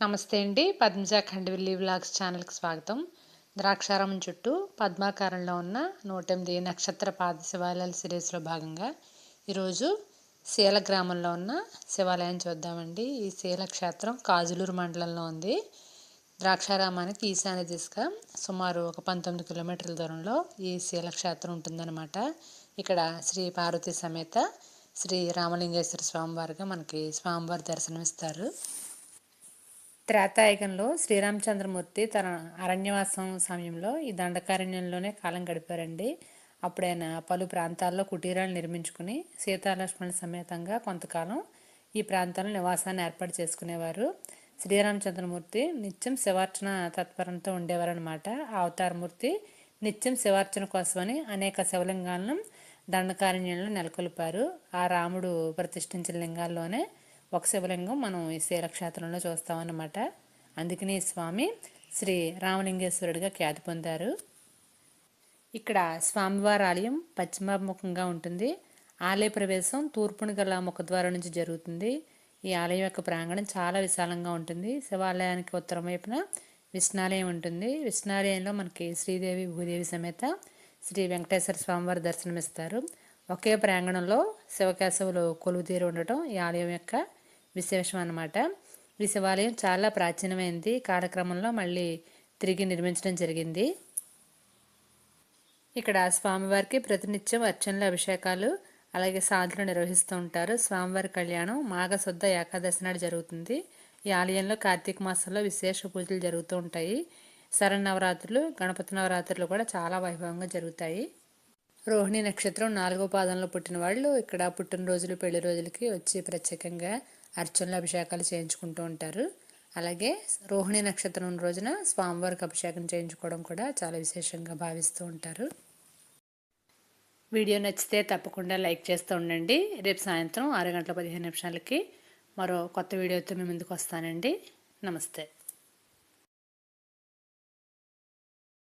నమస్తే అండి. పద్మజ ఖండవిల్లి వ్లాగ్స్ ఛానల్కి స్వాగతం. ద్రాక్షారామం చుట్టూ పద్మాకారంలో ఉన్న నూట ఎనిమిది నక్షత్ర పాద శివాలయాల సిరీస్లో భాగంగా ఈరోజు శీల గ్రామంలో ఉన్న శివాలయం చూద్దామండి. ఈ శీల క్షేత్రం కాజులూరు మండలంలో ఉంది. ద్రాక్షారామానికి ఈశాన్య దిశగా సుమారు ఒక పంతొమ్మిది కిలోమీటర్ల దూరంలో ఈ శీలక్షేత్రం ఉంటుందన్నమాట. ఇక్కడ శ్రీ పార్వతి సమేత శ్రీ రామలింగేశ్వర స్వామివారిగా మనకి స్వామివారి దర్శనమిస్తారు. త్రేతాయుగంలో శ్రీరామచంద్రమూర్తి తన అరణ్యవాసం సమయంలో ఈ దండకారణ్యంలోనే కాలం గడిపారండి. అప్పుడైన పలు ప్రాంతాల్లో కుటీరాలు నిర్మించుకుని సీతాలక్ష్మణ సమేతంగా కొంతకాలం ఈ ప్రాంతాల్లో నివాసాన్ని ఏర్పాటు చేసుకునేవారు. శ్రీరామచంద్రమూర్తి నిత్యం శివార్చన తత్పరంతో ఉండేవారనమాట అవతారమూర్తి నిత్యం శివార్చన కోసమని అనేక శివలింగాలను దండకారణ్యంలో నెలకొల్పారు. ఆ రాముడు ప్రతిష్ఠించిన లింగాల్లోనే ఒక శివలింగం మనం ఈ శీలక్షేత్రంలో చూస్తామన్నమాట. అందుకని స్వామి శ్రీ రామలింగేశ్వరుడిగా ఖ్యాతి పొందారు. ఇక్కడ స్వామివారి ఆలయం పశ్చిమాభిముఖంగా ఉంటుంది. ఆలయ ప్రవేశం తూర్పును గల ముఖద్వారం నుంచి జరుగుతుంది. ఈ ఆలయం యొక్క ప్రాంగణం చాలా విశాలంగా ఉంటుంది. శివాలయానికి ఉత్తరం వైపున విష్ణాలయం ఉంటుంది. విష్ణాలయంలో మనకి శ్రీదేవి భూదేవి సమేత శ్రీ వెంకటేశ్వర స్వామివారి దర్శనమిస్తారు. ఒకే ప్రాంగణంలో శివకేశవులు కొలువుతీరు ఉండటం ఈ ఆలయం యొక్క విశేషం అన్నమాట ఈ శివాలయం చాలా ప్రాచీనమైనది కాలక్రమంలో మళ్ళీ తిరిగి నిర్మించడం జరిగింది. ఇక్కడ స్వామివారికి ప్రతినిత్యం అర్చనలు అభిషేకాలు అలాగే సాధులు నిర్వహిస్తూ ఉంటారు. స్వామివారి కళ్యాణం మాఘశుద్ధ ఏకాదశి నాడు జరుగుతుంది. ఈ ఆలయంలో కార్తీక మాసంలో విశేష పూజలు జరుగుతూ ఉంటాయి. నవరాత్రులు గణపతి నవరాత్రులు కూడా చాలా వైభవంగా జరుగుతాయి. రోహిణి నక్షత్రం నాలుగో పాదంలో పుట్టిన వాళ్ళు ఇక్కడ పుట్టినరోజులు పెళ్ళి రోజులకి వచ్చి ప్రత్యేకంగా అర్చనలు అభిషేకాలు చేయించుకుంటూ ఉంటారు. అలాగే రోహిణి నక్షత్రం రోజున స్వామివారికి అభిషేకం చేయించుకోవడం కూడా చాలా విశేషంగా భావిస్తూ ఉంటారు. వీడియో నచ్చితే తప్పకుండా లైక్ చేస్తూ ఉండండి. రేపు సాయంత్రం ఆరు గంటల పదిహేను నిమిషాలకి మరో కొత్త వీడియోతో మీ ముందుకు వస్తానండి. నమస్తే.